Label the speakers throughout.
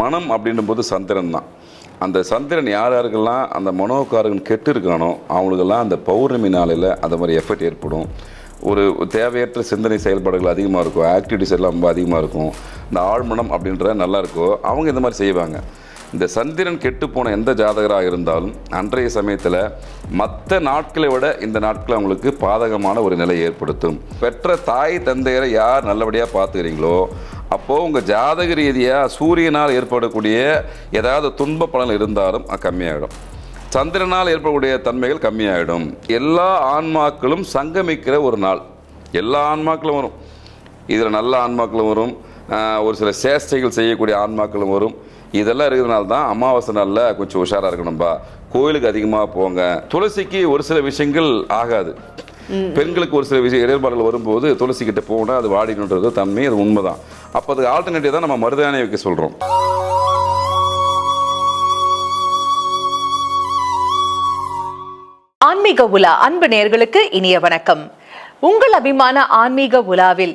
Speaker 1: மனம் அப்படின்னும் போது சந்திரன் தான். அந்த சந்திரன் யார் யாருக்கெல்லாம் அந்த மனோக்காரர்கள் கெட்டு இருக்கானோ அவங்களுக்கெல்லாம் அந்த பௌர்ணமி நாளில் அந்த மாதிரி எஃபெக்ட் ஏற்படும். ஒரு தேவையற்ற சிந்தனை செயல்பாடுகள் அதிகமாக இருக்கும். ஆக்டிவிட்டிஸ் எல்லாம் ரொம்ப அதிகமாக இருக்கும். இந்த ஆழ்மனம் அப்படின்ற நல்லா இருக்கோ அவங்க இந்த மாதிரி செய்வாங்க. இந்த சந்திரன் கெட்டு போன எந்த ஜாதகராக இருந்தாலும் அன்றைய சமயத்தில் மற்ற நாட்களை விட இந்த நாட்கள் அவங்களுக்கு பாதகமான ஒரு நிலை ஏற்படுத்தும். பெற்ற தாய் தந்தையரை யார் நல்லபடியாக பார்த்துக்கிறீங்களோ அப்போது உங்கள் ஜாதக ரீதியாக சூரியனால் ஏற்படக்கூடிய ஏதாவது துன்ப பலன் இருந்தாலும் அது கம்மியாகிடும் சந்திரனால் ஏற்படக்கூடிய தன்மைகள் கம்மியாயிடும். எல்லா ஆன்மாக்களும் சங்கமிக்கிற ஒரு நாள். எல்லா ஆன்மாக்களும் வரும். இதில் நல்ல ஆன்மாக்களும் வரும். ஒரு சில சேஷ்டைகள் செய்யக்கூடிய ஆன்மாக்களும் வரும். இதெல்லாம் இருக்கிறதுனால தான் அமாவாசை நாளில் கொஞ்சம் உஷாராக இருக்கணும்பா கோயிலுக்கு அதிகமாக போங்க. துளசிக்கு ஒரு சில விஷயங்கள் ஆகாது. பெண்களுக்கு ஒரு சில விஷய இடர்பாடுகள் வரும்போது துளசி கிட்ட போனால் அது வாடினுன்றது தன்மை அது உண்மைதான். அப்போ அதுக்கு ஆல்டர்னேட்டிவ் தான் நம்ம மருதாணி வைக்க சொல்கிறோம்
Speaker 2: ஆன்மீக உலா அன்பு நேர்களுக்கு இனிய வணக்கம். உங்கள் அபிமான ஆன்மீக உலாவில்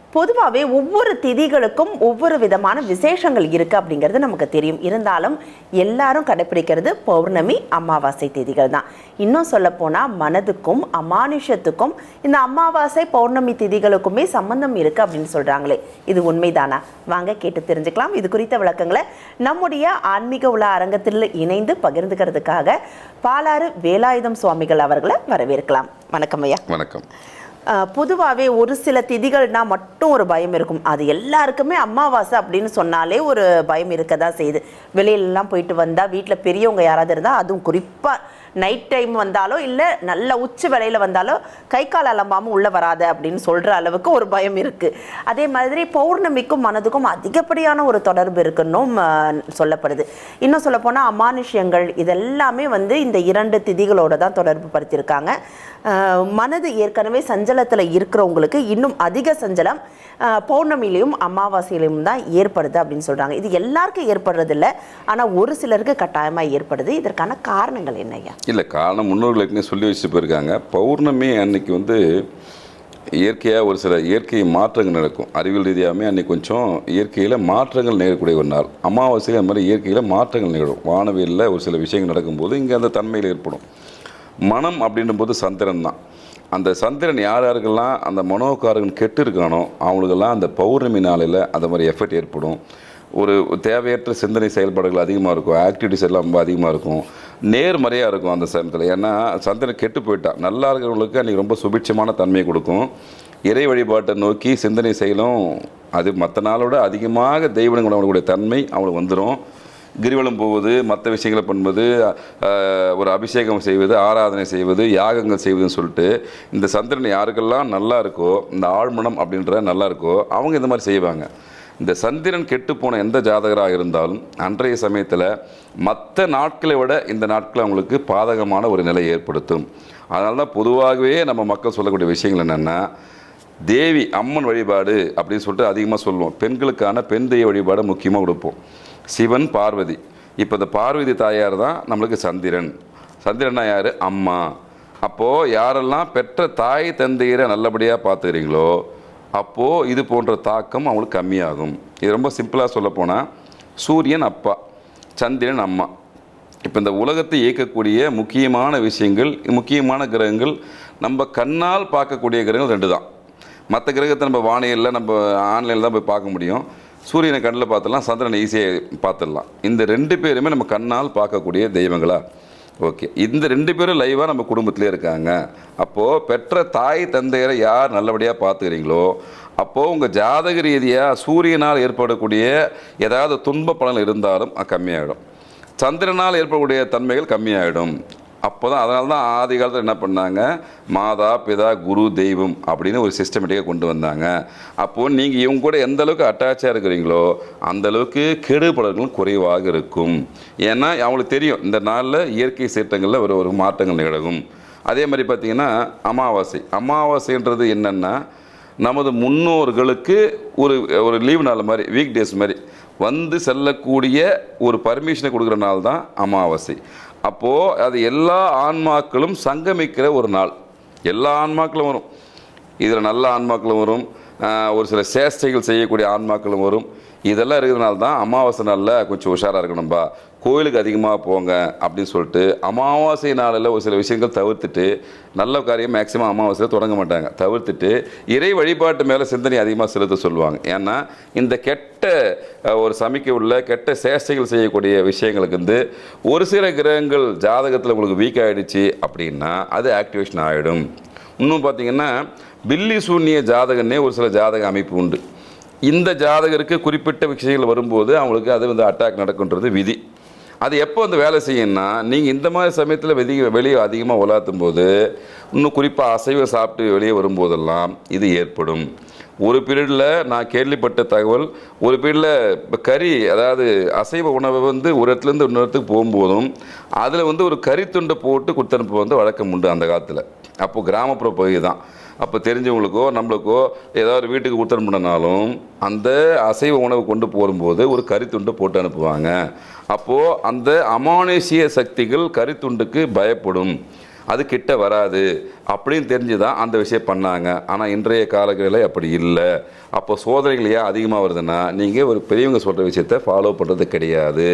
Speaker 3: பொதுவாகவே ஒவ்வொரு திதிகளுக்கும் ஒவ்வொரு விதமான விசேஷங்கள் இருக்கு அப்படிங்கிறது நமக்கு தெரியும். இருந்தாலும் எல்லாரும் கடைப்பிடிக்கிறது பௌர்ணமி அமாவாசை திதிகள் தான். இன்னும் சொல்லப்போனால் மனதுக்கும் அமானுஷத்துக்கும் இந்த அமாவாசை பௌர்ணமி திதிகளுக்குமே சம்பந்தம் இருக்கு அப்படின்னு சொல்றாங்களே. இது உண்மைதானா? வாங்க கேட்டு தெரிஞ்சுக்கலாம். இது குறித்த விளக்கங்களை நம்முடைய ஆன்மீக உலா அரங்கத்தில் இணைந்து பகிர்ந்துக்கிறதுக்காக பாலாறு வேலாயுதம் சுவாமிகள் அவர்களை வரவேற்கலாம். வணக்கம் ஐயா.
Speaker 1: வணக்கம்.
Speaker 3: பொதுவாகவே ஒரு சில திதிகள்னால் மட்டும் ஒரு பயம் இருக்கும். அது எல்லாருக்குமே அமாவாசை அப்படின்னு சொன்னாலே ஒரு பயம் இருக்க தான் செய்யுது. வெளியிலலாம் போயிட்டு வந்தால் வீட்டில் பெரியவங்க யாராவது இருந்தால் அதுவும் குறிப்பாக நைட் டைம் வந்தாலோ இல்லை நல்ல உச்சி வேலையில் வந்தாலோ கை கால் அலம்பாமல் உள்ளே வராத அப்படின்னு சொல்கிற அளவுக்கு ஒரு பயம் இருக்குது அதே மாதிரி பௌர்ணமிக்கும் மனதுக்கும் அதிகப்படியான ஒரு தொடர்பு இருக்குன்னும் சொல்லப்படுது. இன்னும் சொல்லப்போனால் அமானுஷ்யங்கள் இதெல்லாமே வந்து இந்த இரண்டு திதிகளோட தான் தொடர்பு படுத்தியிருக்காங்க மனது ஏற்கனவே சஞ்சலத்தில் இருக்கிறவங்களுக்கு இன்னும் அதிக சஞ்சலம் பௌர்ணமிலையும் பௌர்ணமியிலையும் அமாவாசையிலையும் தான் ஏற்படுது அப்படின்னு சொல்கிறாங்க இது எல்லாருக்கும் ஏற்படுறதில்ல ஆனால் ஒரு சிலருக்கு கட்டாயமாக ஏற்படுது. இதற்கான காரணங்கள் என்னய்யா?
Speaker 1: இல்லை காரணம் முன்னோர்கள் சொல்லி வச்சுட்டு போயிருக்காங்க. பௌர்ணமி அன்னைக்கு வந்து இயற்கையாக ஒரு சில இயற்கை மாற்றங்கள் நடக்கும். அறிவியல் ரீதியாகவே அன்னைக்கு கொஞ்சம் இயற்கையில் மாற்றங்கள் நிகழக்கூடிய ஒரு நாள். அமாவாசையில் அந்த மாதிரி இயற்கையில் மாற்றங்கள் நிகழும். வானவியலில் ஒரு சில விஷயங்கள் நடக்கும்போது இங்கே அந்த தன்மையில் ஏற்படும். மனம் அப்படின்னும் போது சந்திரன் தான். அந்த சந்திரன் யார் யாருக்கெல்லாம் அந்த மனோகாரகன் கெட்டு இருக்கானோ அவங்களுக்கெல்லாம் அந்த பௌர்ணமி நாளில் அந்த மாதிரி எஃபெக்ட் ஏற்படும். ஒரு தேவையற்ற சிந்தனை செயல்பாடுகள் அதிகமாக இருக்கும். ஆக்டிவிட்டிஸ் எல்லாம் ரொம்ப அதிகமாக இருக்கும். நேர்மறையாக இருக்கும் அந்த சமயத்தில். ஏன்னா சந்திரன் கெட்டு போயிட்டான் நல்லா இருக்கிறவங்களுக்கு அன்றைக்கி ரொம்ப சுபிட்சமான தன்மையை கொடுக்கும். இறை வழிபாட்டை நோக்கி சிந்தனை செய்யலும் அது மற்ற நாளோட அதிகமாக தெய்வங்கள் அவங்களுடைய தன்மை அவங்களுக்கு வந்துடும் கிரிவலம் போவது மற்ற விஷயங்களை பண்ணுவது ஒரு அபிஷேகம் செய்வது ஆராதனை செய்வது யாகங்கள் செய்வதுன்னு சொல்லிட்டு இந்த சந்திரன் யாருக்கெல்லாம் நல்லா இருக்கோ இந்த ஆழ்மனம் அப்படின்ற நல்லா இருக்கோ அவங்க இந்த மாதிரி செய்வாங்க. இந்த சந்திரன் கெட்டு போன எந்த ஜாதகராக இருந்தாலும் அன்றைய சமயத்தில் மற்ற நாட்களை விட இந்த நாட்கள் அவங்களுக்கு பாதகமான ஒரு நிலை ஏற்படுத்தும். அதனால தான் பொதுவாகவே நம்ம மக்கள் சொல்லக்கூடிய விஷயங்கள் என்னென்னா தேவி அம்மன் வழிபாடு அப்படின்னு சொல்லிட்டு அதிகமாக சொல்லுவோம். பெண்களுக்கான பெண் தெய்வ வழிபாடு முக்கியமாக கொடுப்போம். சிவன் பார்வதி. இப்போ இந்த பார்வதி தாயார் தான் நம்மளுக்கு சந்திரன். சந்திரனா யார்? அம்மா. அப்போது யாரெல்லாம் பெற்ற தாய் தந்தையரை நல்லபடியாக பார்த்துக்கிறீங்களோ அப்போது இது போன்ற தாக்கம் அவங்களுக்கு கம்மியாகும். இது ரொம்ப சிம்பிளாக சொல்லப்போனால் சூரியன் அப்பா சந்திரன் அம்மா. இப்போ இந்த உலகத்தை இயக்கக்கூடிய முக்கியமான விஷயங்கள் முக்கியமான கிரகங்கள் நம்ம கண்ணால் பார்க்கக்கூடிய கிரகங்கள் ரெண்டு தான். மற்ற கிரகத்தை நம்ம வானியலில் நம்ம ஆன்லைனில் தான் போய் பார்க்க முடியும். சூரியனை கண்ணில் பார்த்துடலாம் சந்திரனை ஈஸியாக பார்த்துடலாம். இந்த ரெண்டு பேருமே நம்ம கண்ணால் பார்க்கக்கூடிய தெய்வங்களா? ஓகே. இந்த ரெண்டு பேரும் லைவாக நம்ம குடும்பத்திலே இருக்காங்க. அப்போது பெற்ற தாய் தந்தையரை யார் நல்லபடியாக பார்த்துக்கிறீங்களோ அப்போது உங்கள் ஜாதக ரீதியாக சூரியனால் ஏற்படக்கூடிய ஏதாவது துன்ப பலன் இருந்தாலும் கம்மியாகிடும் கம்மியாயிடும். சந்திரனால் ஏற்படக்கூடிய தன்மைகள் கம்மியாகிடும் அப்போ தான் அதனால தான் ஆதி காலத்தில் என்ன பண்ணாங்க? மாதா பிதா குரு தெய்வம் அப்படின்னு ஒரு சிஸ்டமேட்டிக்காக கொண்டு வந்தாங்க. அப்போது நீங்கள் இவங்க கூட எந்த அளவுக்கு அட்டாச்சாக இருக்கிறீங்களோ அந்தளவுக்கு கெடுபடல்களும் குறைவாக இருக்கும். ஏன்னா அவங்களுக்கு தெரியும் இந்த நாளில் இயற்கை சீற்றங்களில் ஒரு ஒரு மாற்றங்கள் நிகழும். அதே மாதிரி பார்த்திங்கன்னா அமாவாசை. அமாவாசைன்றது என்னென்னா நமது முன்னோர்களுக்கு ஒரு ஒரு லீவு நாள் மாதிரி வீக் டேஸ் மாதிரி வந்து செல்லக்கூடிய ஒரு பர்மிஷனை கொடுக்குற நாள் தான் அமாவாசை. அப்போது அது எல்லா ஆன்மாக்களும் சங்கமிக்கிற ஒரு நாள். எல்லா ஆன்மாக்களும் வரும். இதில் நல்ல ஆன்மாக்களும் வரும். ஒரு சில சேஷ்டைகள் செய்யக்கூடிய ஆன்மாக்களும் வரும். இதெல்லாம் இருக்கிறதுனால தான் அமாவாசை நாளில் கொஞ்சம் உஷாராக இருக்கணும்பா. கோயிலுக்கு அதிகமாக போங்க அப்படின்னு சொல்லிட்டு அமாவாசை நாளில் ஒரு சில விஷயங்கள் தவிர்த்துட்டு நல்ல காரியம் மேக்ஸிமம் அமாவாசையில் தொடங்க மாட்டாங்க. தவிர்த்துட்டு இறை வழிபாட்டு மேலே சிந்தனை அதிகமாக செலுத்த சொல்லுவாங்க. ஏன்னா இந்த கெட்ட ஒரு சமைக்க உள்ள கெட்ட சேஷ்டைகள் செய்யக்கூடிய விஷயங்களுக்கு வந்து ஒரு சில கிரகங்கள் ஜாதகத்தில் உங்களுக்கு வீக் ஆகிடுச்சு அப்படின்னா அது ஆக்டிவேஷன் ஆகிடும் இன்னும் பார்த்தீங்கன்னா பில்லி சூன்ய ஜாதகன்னே ஒரு சில ஜாதக அமைப்பு உண்டு. இந்த ஜாதகருக்கு குறிப்பிட்ட விஷயங்கள் வரும்போது அவங்களுக்கு அது வந்து அட்டாக் நடக்குன்றது விதி. அது எப்போ வந்து வேலை செய்யணும்னா நீங்கள் இந்த மாதிரி சமயத்தில் வெளியே வெளியே அதிகமாக உலாத்தும் போது இன்னும் குறிப்பாக அசைவம் சாப்பிட்டு வெளியே வரும்போதெல்லாம் இது ஏற்படும். ஒரு பீரியடில் நான் கேள்விப்பட்ட தகவல் ஒரு பீரியடில் கறி அதாவது அசைவ உணவை வந்து ஒரு இடத்துலேருந்து இன்னொரு இடத்துக்கு போகும்போதும் அதில் வந்து ஒரு கறி போட்டு கொடுத்தனுப்பு வந்து வழக்கம் உண்டு அந்த காலத்தில். அப்போது கிராமப்புற பகுதி தான். அப்போ தெரிஞ்சவங்களுக்கோ நம்மளுக்கோ ஏதாவது வீட்டுக்கு கொடுத்தனுப்பினாலும் அந்த அசைவ உணவு கொண்டு போகும்போது ஒரு கறித்துண்டு போட்டு அனுப்புவாங்க. அப்போது அந்த அமானுஷிய சக்திகள் கறித்துண்டுக்கு பயப்படும். அது கிட்ட வராது. அப்படின்னு தெரிஞ்சு தான் அந்த விஷயம் பண்ணாங்க. ஆனால் இன்றைய காலங்களில் அப்படி இல்லை. அப்போ சோதனைகள் ஏன் அதிகமாக வருதுன்னா நீங்கள் ஒரு பெரியவங்க சொல்கிற விஷயத்த ஃபாலோ பண்ணுறது கிடையாது.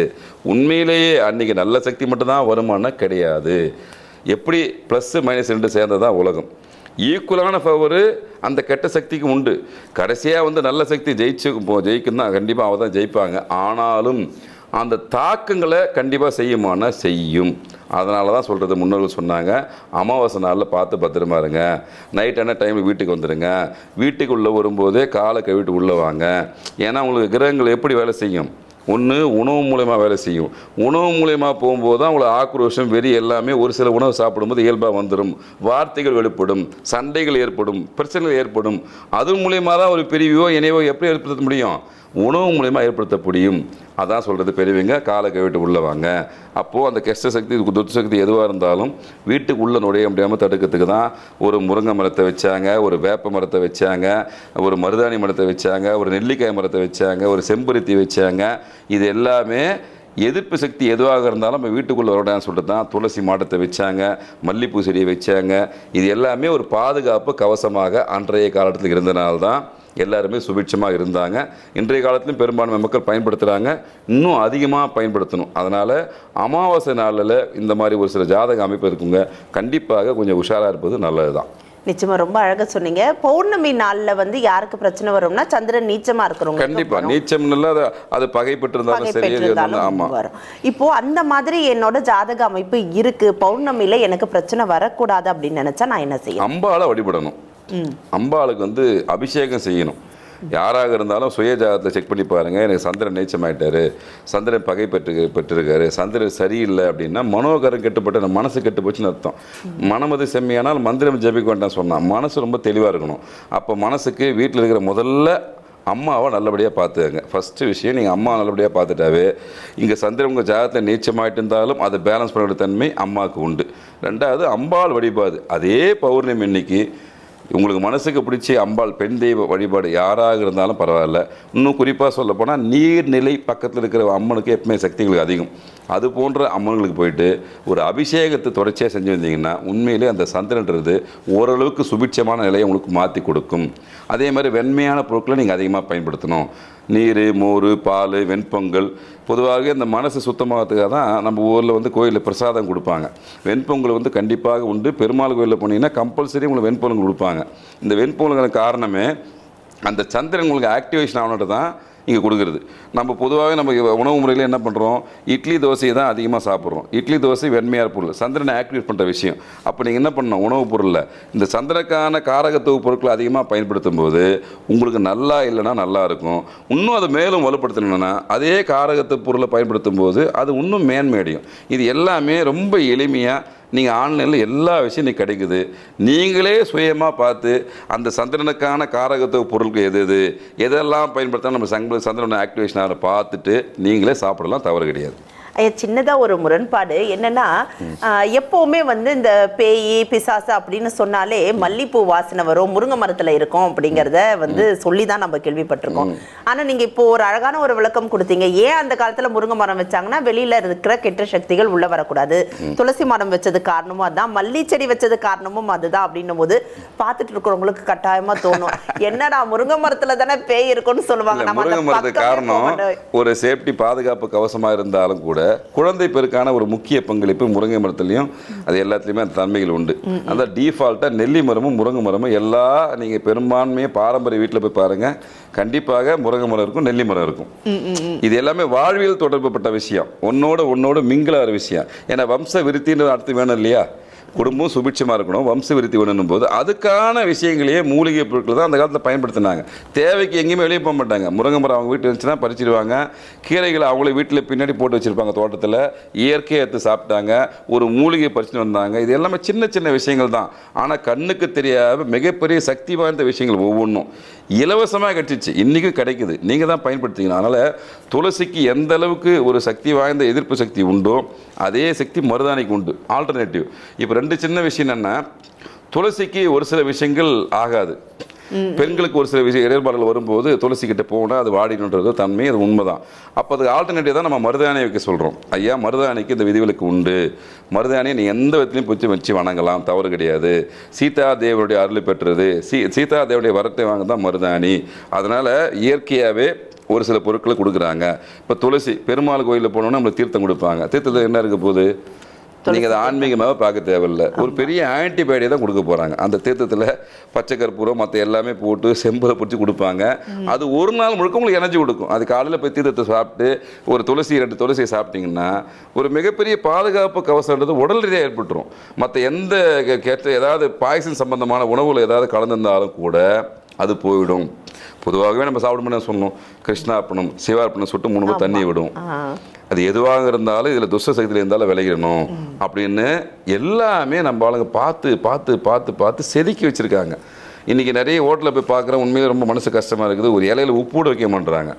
Speaker 1: உண்மையிலேயே அன்றைக்கி நல்ல சக்தி மட்டும்தான் வருமானா கிடையாது. எப்படி ப்ளஸ்ஸு மைனஸ் ரெண்டு சேர்ந்தது தான் உலகம். ஈக்குவலான பவரு அந்த கெட்ட சக்திக்கு உண்டு. கடைசியாக வந்து நல்ல சக்தி ஜெயிச்சு போ- ஜெயிக்கும் தான் கண்டிப்பாக அவள் தான் ஜெயிப்பாங்க. ஆனாலும் அந்த தாக்கங்களை கண்டிப்பாக செய்யுமானா செய்யும். அதனால தான் சொல்கிறது முன்னோர்கள் சொன்னாங்க. அமாவாசை நாளில் பார்த்து பத்திரமா இருங்க. நைட் என்ன டைமில் வீட்டுக்கு வந்துடுங்க வீட்டுக்கு உள்ளே வரும்போதே காலை கழுவிட்டு உள்ளே வாங்க. ஏன்னா உங்களுக்கு கிரகங்கள் எப்படி வேலை செய்யும்? ஒன்று உணவு மூலயமா வேலை செய்யும். உணவு மூலயமா போகும்போது தான் அவங்கள ஆக்ரோஷம் வெறி எல்லாமே ஒரு சில உணவு சாப்பிடும்போது இயல்பாக வந்துடும் வார்த்தைகள் வெளிப்படும் சண்டைகள் ஏற்படும் பிரச்சனைகள் ஏற்படும். அது மூலயமா தான் ஒரு பிரிவோ இணைவோ எப்படி ஏற்படுத்த முடியும்? உணவு மூலயமா ஏற்படுத்த முடியும் அதான் சொல்கிறது பெரியவங்க காலை கைவிட்டு உள்ளே வாங்க. அப்போது அந்த கஷ்ட சக்தி துட்டு சக்தி எதுவாக இருந்தாலும் வீட்டுக்கு உள்ளே நுழைய முடியாமல் தடுக்கிறதுக்கு தான் ஒரு முருங்கை மரத்தை வச்சாங்க ஒரு வேப்ப மரத்தை வச்சாங்க ஒரு மருதாணி மரத்தை வச்சாங்க ஒரு நெல்லிக்காய் மரத்தை வச்சாங்க ஒரு செம்பருத்தி வச்சாங்க. இது எல்லாமே எதிர்ப்பு சக்தி எதுவாக இருந்தாலும் நம்ம வீட்டுக்குள்ளே வரடான்னு சொல்லிட்டு தான் துளசி மாடத்தை வச்சாங்க மல்லிப்பூ செடியை வச்சாங்க. இது எல்லாமே ஒரு பாதுகாப்பு கவசமாக அன்றைய காலத்தில் இருந்தனால்தான் எல்லாருமே சுபிட்சமாக இருந்தாங்க. இன்றைய காலத்திலும் பெரும்பான்மை மக்கள் பயன்படுத்துகிறாங்க இன்னும் அதிகமாக பயன்படுத்தணும். அதனால் அமாவாசை நாளில் இந்த மாதிரி ஒரு சில ஜாதக அமைப்பு இருக்குங்க. கண்டிப்பாக கொஞ்சம் உஷாராக இருப்பது நல்லது தான்
Speaker 3: நிச்சயமா ரொம்ப அழகா சொன்னீங்க. பௌர்ணமி நாள்ல வந்து யாருக்கு பிரச்சனை வரும்னா சந்திரன் நீச்சமா இருக்கிறவங்க
Speaker 1: கண்டிப்பாக நீச்சம்ல அது பகைப்பட்டு இருந்தாலும் சரி ஆமாம்
Speaker 3: வரும். இப்போ அந்த மாதிரி என்னோட ஜாதக அமைப்பு இருக்கு. பௌர்ணமியில எனக்கு பிரச்சனை வரக்கூடாது அப்படின்னு நினைச்சா நான் என்ன செய்யணும்?
Speaker 1: அம்பாளை வழிபடணும். அம்பாளுக்கு வந்து அபிஷேகம் செய்யணும். யாராக இருந்தாலும் சுய ஜாதகத்தை செக் பண்ணி பாருங்கள் எனக்கு சந்திரன் நீச்சமாயிட்டாரு. சந்திரன் பகை பெற்று பெற்றிருக்காரு. சந்திரன் சரியில்லை அப்படின்னா மனோகரம் கெட்டுப்பட்டு நம்ம மனசு கெட்டு போச்சுன்னு அர்த்தம். மனமது செம்மையானால் மந்திரம் ஜபிக்க வேண்டாம் சொன்னான் மனசு ரொம்ப தெளிவாக இருக்கணும். அப்போ மனசுக்கு வீட்டில் இருக்கிற முதல்ல அம்மாவை நல்லபடியாக பார்த்துக்கங்க. ஃபஸ்ட்டு விஷயம் நீங்கள் அம்மா நல்லபடியாக பார்த்துட்டாவே இங்கே சந்திரன் உங்கள் ஜாதகத்தில் நீச்சமாயிட்டு இருந்தாலும் அதை பேலன்ஸ் பண்ணுற தன்மை அம்மாவுக்கு உண்டு. ரெண்டாவது அம்பாள் வழிபாடு. அதே பௌர்ணமி இன்னைக்கு உங்களுக்கு மனசுக்கு பிடிச்சி அம்பாள் பெண் தெய்வ வழிபாடு யாராக இருந்தாலும் பரவாயில்ல. இன்னும் குறிப்பாக சொல்லப்போனால் நீர்நிலை பக்கத்தில் இருக்கிற அம்மனுக்கு எப்பவுமே சக்திகளுக்கு அதிகம். அது போன்ற அம்மன்களுக்கு போயிட்டு ஒரு அபிஷேகத்தை தொடர்ச்சியாக செஞ்சு வந்தீங்கன்னா உண்மையிலே அந்த சந்திரன்றது ஓரளவுக்கு சுபிட்சமான நிலையை உங்களுக்கு மாற்றி கொடுக்கும். அதே மாதிரி வெண்மையான பொருட்களை நீங்கள் அதிகமாக பயன்படுத்தணும். நீர் மோர் பால் வெண்பொங்கல் பொதுவாக இந்த மனசு சுத்தமாகிறதுக்காக தான் நம்ம ஊரில் வந்து கோயிலில் பிரசாதம் கொடுப்பாங்க. வெண்பொங்கல் வந்து கண்டிப்பாக உண்டு. பெருமாள் கோயிலில் போனீங்கன்னா கம்பல்சரி உங்களுக்கு வெண்பொங்கல் கொடுப்பாங்க. இந்த வெண்பொங்கலுக்கான காரணமே அந்த சந்திரன் உங்களுக்கு ஆக்டிவேஷன் ஆகணுன்றது தான் இங்கே கொடுக்குறது. நம்ம பொதுவாகவே நம்ம உணவு முறையில் என்ன பண்ணுறோம் இட்லி தோசையை தான் அதிகமாக சாப்பிட்றோம். இட்லி தோசை வெண்மையான பொருள். சந்திரனை ஆக்டிவேட் பண்ணுற விஷயம். அப்போ நீங்கள் என்ன பண்ணணும்? உணவுப் பொருளில். இந்த சந்திரக்கான காரகத்துவ பொருட்களை அதிகமாக பயன்படுத்தும் போது உங்களுக்கு நல்லா இல்லைன்னா நல்லா இருக்கும். இன்னும் அதை மேலும் வலுப்படுத்தணும்னா அதே காரகத்து பொருளை பயன்படுத்தும் போது அது இன்னும் மேன்மையடையும் இது எல்லாமே ரொம்ப எளிமையாக நீங்கள் ஆன்லைனில் எல்லா விஷயம் நீங்கள் கிடைக்குது. நீங்களே சுயமாக பார்த்து அந்த சந்திரனுக்கான காரகத்துவ பொருள்கள் எது எது எதெல்லாம் பயன்படுத்தினா நம்ம சங்க சந்திரனை ஆக்டிவேஷனாக பார்த்துட்டு நீங்களே சாப்பிடலாம் தவறு கிடையாது.
Speaker 3: ஐயா சின்னதா ஒரு முரண்பாடு. என்னன்னா எப்பவுமே வந்து இந்த பேய் பிசாசு அப்படின்னு சொன்னாலே மல்லிப்பூ வாசனை வரும் முருங்கை மரத்துல இருக்கும் அப்படிங்கறத வந்து சொல்லி தான் நம்ம கேள்விப்பட்டிருக்கோம். ஆனா நீங்க இப்போ ஒரு அழகான ஒரு விளக்கம் கொடுத்தீங்க. ஏன் அந்த காலத்துல முருங்கை மரம் வச்சாங்கன்னா வெளியில இருக்கிற கெட்ட சக்திகள் உள்ள வரக்கூடாது. துளசி மரம் வச்சது காரணமும் அதான். மல்லி செடி வச்சது காரணமும் அதுதான் அப்படின்னும் போது பார்த்துட்டு இருக்கிறவங்களுக்கு கட்டாயமா தோணும். என்னடா முருங்கை மரத்துல தானே பேய் இருக்கும்னு சொல்லுவாங்க. நம்ம
Speaker 1: முருங்கை மரத்துக்கு காரணம். ஒரு சேஃப்டி பாதுகாப்பு கவசமாக இருந்தாலும் கூட குழந்தை பெருக்கான ஒரு முக்கிய பங்களிப்பு முருங்கை மரத்துலேயும் அது எல்லாத்துலேயுமே அந்த தன்மைகள் உண்டு. அந்த டிஃபால்ட்டாக நெல்லி மரமும் முருங்கை மரமும் எல்லா நீங்கள் பெரும்பான்மையாக பாரம்பரிய வீட்டில் போய் பாருங்கள் கண்டிப்பாக முருங்கை மரம் இருக்கும் நெல்லி மரம் இருக்கும். இது எல்லாமே வாழ்வியல் தொடர்புப்பட்ட விஷயம். ஒன்னோட ஒன்னோட மிங்கிலாகிற விஷயம். ஏன்னா வம்ச விருத்தின்னு அடுத்து வேணும் இல்லையா? குடும்பம் சுபிட்சமாக இருக்கணும் வம்ச விருத்தி வேணும் போது அதுக்கான விஷயங்களையே மூலிகை பொருட்கள் தான் அந்த காலத்தில் பயன்படுத்தினாங்க. தேவைக்கு எங்கேயுமே வெளியே போக மாட்டாங்க. முருங்கை மரம் அவங்க வீட்டில் இருந்துச்சுன்னா பறிச்சிடுவாங்க. கீரைகளை அவங்களே வீட்டில் பின்னாடி போட்டு வச்சுருப்பாங்க தோட்டத்தில். இயற்கையை எடுத்து சாப்பிட்டாங்க. ஒரு மூலிகை பறிச்சுட்டு வந்தாங்க. இது எல்லாமே சின்ன சின்ன விஷயங்கள் தான். ஆனால் கண்ணுக்கு தெரியாத மிகப்பெரிய சக்தி வாய்ந்த விஷயங்கள் ஒவ்வொன்றும். இலவசமாக கிடச்சிச்சு இன்றைக்கும் கிடைக்குது. நீங்கள் தான் பயன்படுத்திக்கணும் அதனால் துளசிக்கு எந்த அளவுக்கு ஒரு சக்தி வாய்ந்த எதிர்ப்பு சக்தி உண்டோ அதே சக்தி மருதாணிக்கு உண்டு. ஆல்டர்னேட்டிவ் இப்போ ரெண்டு சின்ன விஷயம் என்னென்னா துளசிக்கு ஒரு சில விஷயங்கள் ஆகாது. பெண்களுக்கு ஒரு சில விஷய இடர்பாடுகள் வரும்போது துளசி கிட்ட போனால் அது வாடினுன்றது தன்மை அது உண்மைதான். அப்போ அதுக்கு ஆல்டர்னேட்டிவ் தான் நம்ம மருதாணி வைக்க சொல்கிறோம் ஐயா மருதாணிக்கு இந்த விதிவிலக்கு உண்டு. மருதாணியை நீ எந்த விதத்துலையும் பிடிச்சி வச்சு வணங்கலாம் தவறு கிடையாது. சீதா தேவனுடைய அருள் பெற்றது. சீ சீதா தேவனுடைய வரத்தை வாங்க தான் மருதாணி. அதனால் இயற்கையாகவே ஒரு சில பொருட்களை கொடுக்குறாங்க. இப்போ துளசி பெருமாள் கோயிலில் போனோன்னா நம்மளுக்கு தீர்த்தம் கொடுப்பாங்க. தீர்த்தத்தில் என்ன இருக்க போகுது? நீங்கள் அதை ஆன்மீகமாக பார்க்க தேவையில்லை. ஒரு பெரிய ஆன்டிபயோட்டிக் தான் கொடுக்க போகிறாங்க அந்த தீர்த்தத்தில் பச்சை கற்பூரம் மற்ற எல்லாமே போட்டு செம்பில் பிடிச்சி கொடுப்பாங்க. அது ஒரு நாள் முழுக்க உங்களுக்கு எனர்ஜி கொடுக்கும். அது காலையில் போய் தீர்த்தத்தை சாப்பிட்டு ஒரு துளசி ரெண்டு துளசியை சாப்பிட்டீங்கன்னா ஒரு மிகப்பெரிய பாதுகாப்பு கவசம்ன்றது உடல் ரீதியாக ஏற்பட்டுரும். மற்ற எந்த கெட்ட ஏதாவது பாய்சன் சம்பந்தமான உணவுல ஏதாவது கலந்திருந்தாலும் கூட அது போயிடும். பொதுவாகவே நம்ம சாப்பிடும்போது சொன்னோம் கிருஷ்ணார்ப்பணம் சிவார்ப்பணம் சுட்டு மூணு தண்ணி விடும். அது எதுவாக இருந்தாலும் இதில் துஷ்ட சக்தியில் இருந்தாலும் விளையிடணும் அப்படின்னு எல்லாமே நம்ம ஆளுங்க பார்த்து பார்த்து பார்த்து பார்த்து செதுக்கி வச்சுருக்காங்க. இன்றைக்கி நிறைய ஹோட்டலில் போய் பார்க்குறேன். உண்மையிலே ரொம்ப மனசு கஷ்டமாக இருக்குது. ஒரு இலையில உப்பு கூட வைக்க மாட்டுறாங்க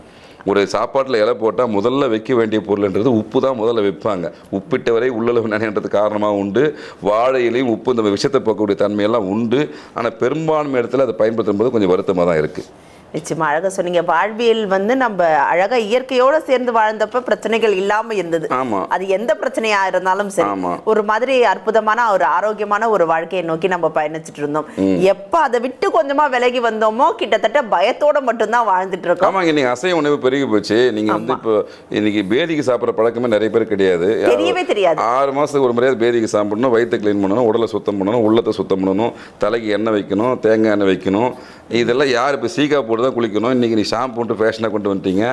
Speaker 1: ஒரு சாப்பாட்டில் இலை போட்டால் முதல்ல வைக்க வேண்டிய பொருள்ன்றது உப்பு தான் முதல்ல வைப்பாங்க. உப்பிட்டவரை உள்ளளவு நினைன்றது காரணமாக உண்டு. வாழையிலையும் உப்பு இந்த விஷத்தை போக்கக்கூடிய தன்மையெல்லாம் உண்டு. ஆனால் பெரும்பான்மை இடத்துல அதை பயன்படுத்தும் போது கொஞ்சம் வருத்தமாக தான் இருக்குது
Speaker 3: நிச்சயமா அழகா சொன்னீங்க. வாழ்வியல் வந்து நம்ம அழகா இயற்கையோட சேர்ந்து வாழ்ந்தப்ப பிரச்சனைகள் இல்லாம இருந்தது. அது எந்த பிரச்சனையா இருந்தாலும் சரி. ஒரு மாதிரி அற்புதமான ஒரு ஆரோக்கியமான ஒரு வாழ்க்கையை நோக்கி நம்ம பயணிச்சுட்டு இருந்தோம். எப்ப அதை விட்டு கொஞ்சமா விலகி வந்தோமோ கிட்டத்தட்ட பயத்தோட மட்டும்தான் வாழ்ந்துட்டு இருக்கோம்.
Speaker 1: ஆமாங்க நீங்கள் அசைவ உணவு பெருகி போச்சு. நீங்கள் வந்து இப்போ இன்னைக்கு பேதிக்கு சாப்பிட்ற பழக்கமே நிறைய பேர் கிடையாது.
Speaker 3: தெரியவே தெரியாது.
Speaker 1: ஆறு மாதத்துக்கு ஒரு முறையாவது பேதிக்கு சாப்பிடணும். வயிற்றை க்ளீன் பண்ணணும் உடலை சுத்தம் பண்ணணும் உள்ளத்தை சுத்தம் பண்ணணும் தலைக்கு எண்ணெய் வைக்கணும் தேங்காய் எண்ணெய் வைக்கணும். இதெல்லாம் யார் இப்போ சீக்கா போட்டு தான் குளிக்கணும். இன்றைக்கி நீ ஷாம்பு போட்டு ஃபேஷனாக கொண்டு வந்துட்டீங்க.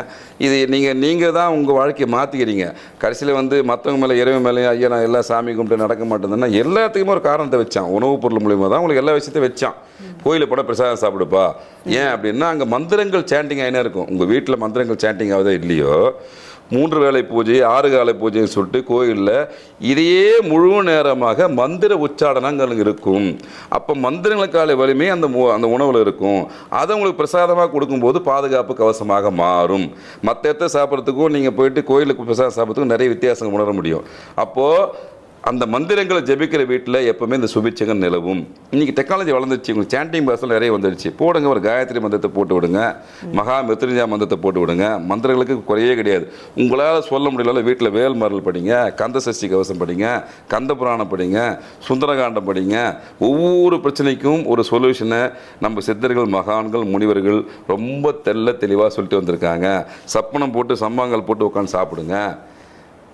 Speaker 1: இது நீங்கள் நீங்கள் தான் உங்கள் வாழ்க்கையை மாற்றிக்கிறீங்க கடைசியில் வந்து மற்றவங்க மேலே இறைவன் மேலே ஐயா நான் எல்லா சாமி கும்பிட்டு நடக்க மாட்டேன்னா எல்லாத்துக்குமே ஒரு காரணத்தை வச்சான். உணவுப் பொருள் மூலியமாக தான் உங்களுக்கு எல்லா விஷயத்தையும் வச்சான். கோயிலில் போனால் பிரசாதம் சாப்பிடுப்பா. ஏன் அப்படின்னா அங்கே மந்திரங்கள் சேண்டிங் ஆகினே இருக்கும். உங்கள் வீட்டில் மந்திரங்கள் சேண்டிங் ஆகுதோ இல்லையோ? மூன்று வேளை பூஜை ஆறு காலை பூஜைன்னு சொல்லிட்டு கோயிலில் இதையே முழு நேரமாக மந்திர உச்சாடனங்கள் இருக்கும். அப்போ மந்திரங்களுக்கான வலிமை அந்த மு- அந்த உணவில் இருக்கும். அதை உங்களுக்கு பிரசாதமாக கொடுக்கும்போது பாதுகாப்பு கவசமாக மாறும். மற்ற இடத்த சாப்பிட்றதுக்கும் நீங்கள் போயிட்டு கோயிலுக்கு பிரசாதம் சாப்பிட்றதுக்கும் நிறைய வித்தியாசங்கள் உணர முடியும். அப்போது அந்த மந்திரங்களை ஜெபிக்கிற வீட்டில் எப்போவுமே இந்த சுபிச்சங்கள் நிலவும். இன்றைக்கி டெக்னாலஜி வளர்ந்துச்சு உங்களுக்கு சாண்டிங் பாசல் நிறைய வந்துடுச்சு போடுங்க ஒரு காயத்ரி மந்திரத்தை போட்டு விடுங்க. மகா மிருத்யுஞ்சா மந்திரத்தை போட்டு விடுங்க. மந்திரங்களுக்கு குறையே கிடையாது. உங்களால் சொல்ல முடியல வீட்டில் வேல்மரல் படிங்க கந்த சஷ்டி கவசம் படிங்க கந்த புராணம் படிங்க சுந்தரகாண்டம் படிங்க. ஒவ்வொரு பிரச்சனைக்கும் ஒரு சொல்யூஷனை நம்ம சித்தர்கள் மகான்கள் முனிவர்கள் ரொம்ப தெள்ள தெளிவாக சொல்லிட்டு வந்திருக்காங்க. சப்பனம் போட்டு சம்பாங்கல் போட்டு உட்காந்து சாப்பிடுங்க.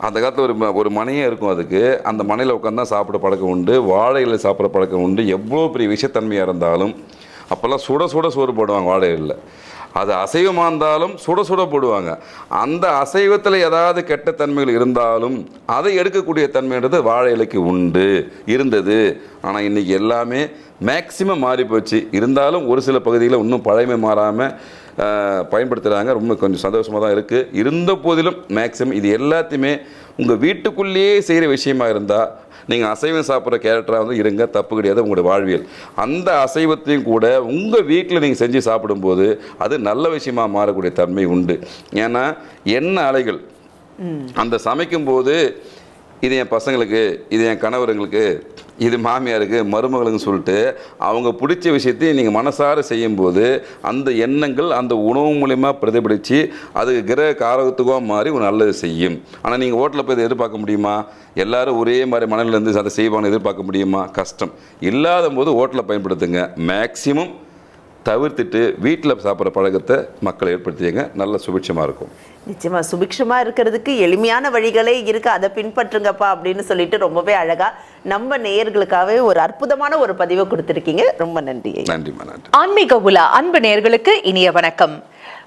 Speaker 1: அந்த காலத்தில் ஒரு ம- ஒரு மனையே இருக்கும் அதுக்கு. அந்த மனையில் உட்காந்து தான் சாப்பிட பழக்கம் உண்டு. வாழையில சாப்பிட பழக்கம் உண்டு. எவ்வளோ பெரிய விஷத்தன்மையாக இருந்தாலும் அப்போல்லாம் சுட சுட சோறு போடுவாங்க வாழையில. அது அசைவமாக இருந்தாலும் சுட சுட போடுவாங்க. அந்த அசைவத்தில் ஏதாவது கெட்ட தன்மைகள் இருந்தாலும் அதை எடுக்கக்கூடிய தன்மைன்றது வாழை இலைக்கு உண்டு இருந்தது. ஆனால் இன்றைக்கி எல்லாமே மேக்சிமம் மாறி போச்சு இருந்தாலும் ஒரு சில பகுதிகளில் இன்னும் பழமை மாறாமல் பயன்படுத்துகிறாங்க ரொம்ப கொஞ்சம் சந்தோஷமாக தான் இருக்குது இருந்த போதிலும் மேக்சிமம் இது எல்லாத்தையுமே உங்கள் வீட்டுக்குள்ளேயே செய்கிற விஷயமா இருந்தால் நீங்கள் அசைவம் சாப்பிட்ற கேரக்டராக வந்து இருங்க. தப்பு கிடையாது. உங்களுடைய வாழ்வியல். அந்த அசைவத்தையும் கூட உங்கள் வீட்டில் நீங்கள் செஞ்சு சாப்பிடும்போது அது நல்ல விஷயமா மாறக்கூடிய தன்மை உண்டு. ஏன்னா எண்ணெய் அலைகள் அந்த சமைக்கும்போது இது என் பசங்களுக்கு இது என் கணவருங்களுக்கு இது மாமியாருக்கு மருமகளுங்க சொல்லிட்டு அவங்க பிடிச்ச விஷயத்தையும் நீங்கள் மனசார செய்யும்போது அந்த எண்ணங்கள் அந்த உணவு மூலிமா பிரதிபலித்து அது கிரக காரகத்துக்கும் மாறி ஒரு நல்லது செய்யும். ஆனால் நீங்கள் ஹோட்டலில் போய் இதை எதிர்பார்க்க முடியுமா? எல்லாரும் ஒரே மாதிரி மனநிலேருந்து அதை செய்வாங்கன்னு எதிர்பார்க்க முடியுமா? கஷ்டம். இல்லாத போது ஹோட்டலை பயன்படுத்துங்க. மேக்சிமம் தவிர்த்துட்டு வீட்டில் சாப்பிட்ற பழக்கத்தை மக்கள் ஏற்படுத்தியங்க நல்ல சுபிட்சமாக இருக்கும்.
Speaker 3: நிச்சயமா சுபிக்ஷமா இருக்கிறதுக்கு எளிமையான வழிகளே இருக்கு. அதை பின்பற்றுங்கப்பா அப்படின்னு சொல்லிட்டு ரொம்பவே அழகா நம்ம நேயர்களுக்காகவே ஒரு அற்புதமான ஒரு பதிவை கொடுத்துருக்கீங்க. ரொம்ப நன்றி ஐயா.
Speaker 1: நன்றிம்மா நன்றி.
Speaker 2: ஆன்மீக உலா அன்பு நேர்களுக்கு இனிய வணக்கம்.